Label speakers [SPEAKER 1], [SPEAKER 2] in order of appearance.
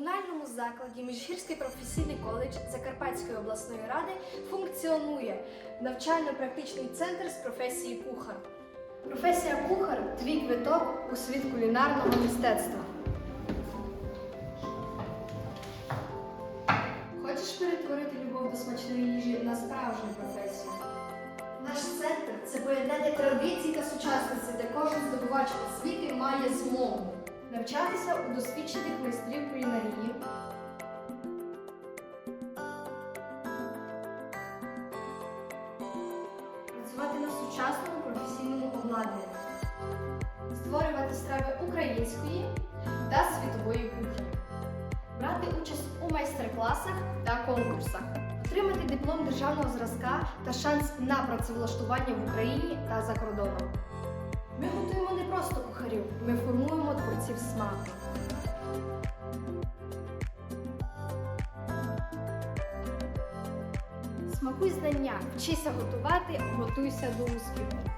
[SPEAKER 1] комунальному закладі Міжгірський професійний коледж Закарпатської обласної ради функціонує навчально-практичний центр з професії кухар. Професія кухар твій квиток у світ кулінарного мистецтва. Хочеш перетворити любов до смачної їжі на справжню професію? Наш центр це поєднання традицій та сучасності, де кожен здобувач освіти має змогу навчатися у досвідчених обладнанні, створювати страви української та світової кухні, брати участь у майстер-класах та конкурсах, отримати диплом державного зразка та шанс на працевлаштування в Україні та за кордоном. Ми готуємо не просто кухарів, ми формуємо творців смаку. Смакуй знання, вчися готувати, готуйся до успіху.